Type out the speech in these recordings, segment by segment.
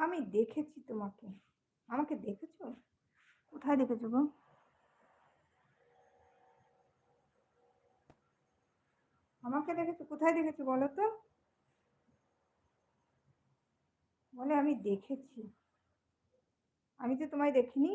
আমি দেখেছি তোমাকে। আমাকে দেখেছ? কোথায় দেখেছ গো? আমাকে দেখেছ? কোথায় দেখেছ বলো তো? বলে আমি দেখেছি। আমি তো তোমায় দেখিনি।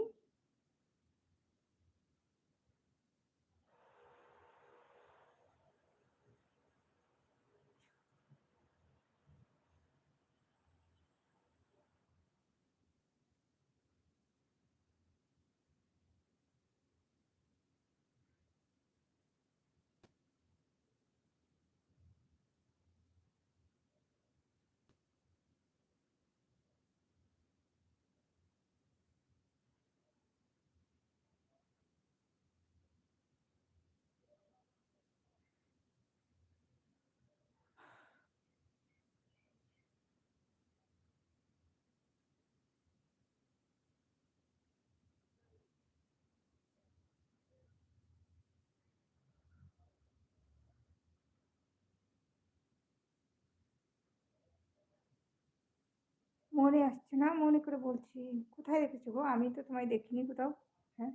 মনে আসছে না, মনে করে বলছি, কোথায় দেখেছ গো? আমি তো তোমায় দেখিনি কোথাও। হ্যাঁ?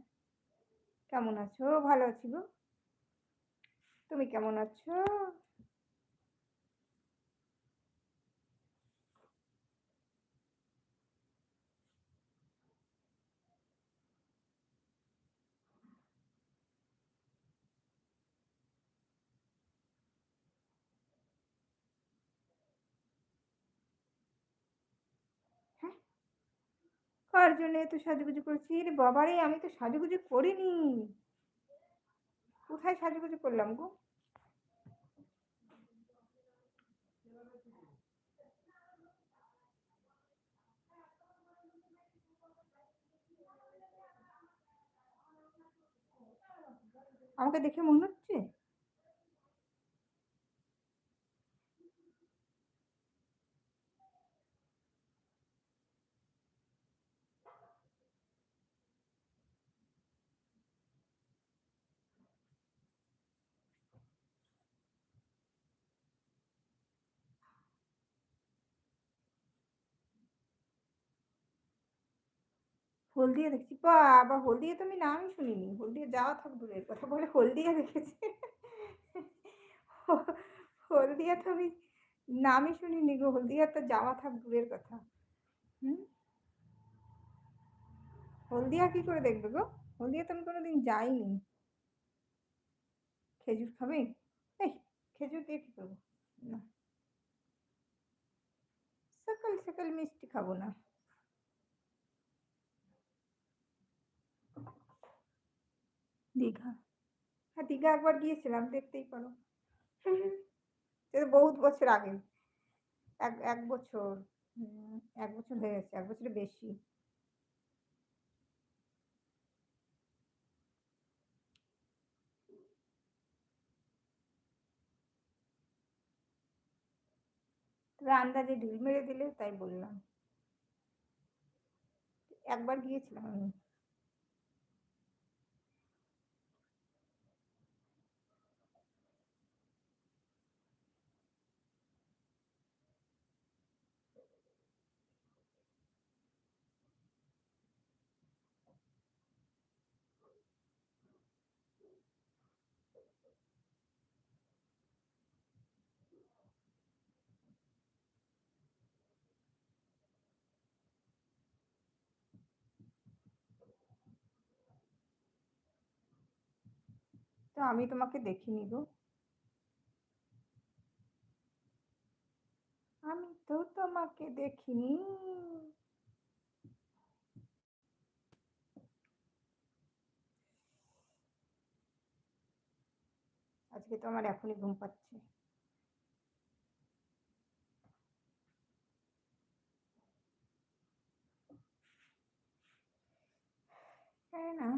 কেমন আছো? ভালো আছি গো। তুমি কেমন আছো? জন্য এত সাজুগুজু করেছি। বাবারে, আমি তো সাজুগুজু করিনি। কোথায় সাজুগুজু করলাম গো? আমাকে দেখে মনে হচ্ছে? হলদিয়া দেখছি বাবা হলদিয়া তো আমি নামই শুনিনি। হলদিয়া যাওয়া থাক দূরের কথা বলে হলদিয়া দেখেছি হলদিয়া তো আমি নামই শুনিনি গো, হলদিয়া তো যাওয়া থাক দূরের কথা। হুম? হলদিয়া কি করে দেখবে গো? হলদিয়া তো আমি কোনোদিন যাইনি। খেজুর খাবে? এই, খেজুর দিয়ে কী করব? না। সকাল সকাল মিষ্টি খাব না। দীঘা। হ্যাঁ দীঘা একবার গিয়েছিলাম, দেখতেই পারো। বহুত বছর আগে। এক এক বছর এক বছর হয়ে গেছে, এক বছরের বেশি। তবে আন্দাজে ঢিল মেরে দিলে তাই বললাম। একবার গিয়েছিলাম আমি। তো আমি তোমাকে দেখিনি গো আমি তো তোমাকে দেখিনি। আজকে তো আমার এখনই ঘুম পাচ্ছে। তাই না?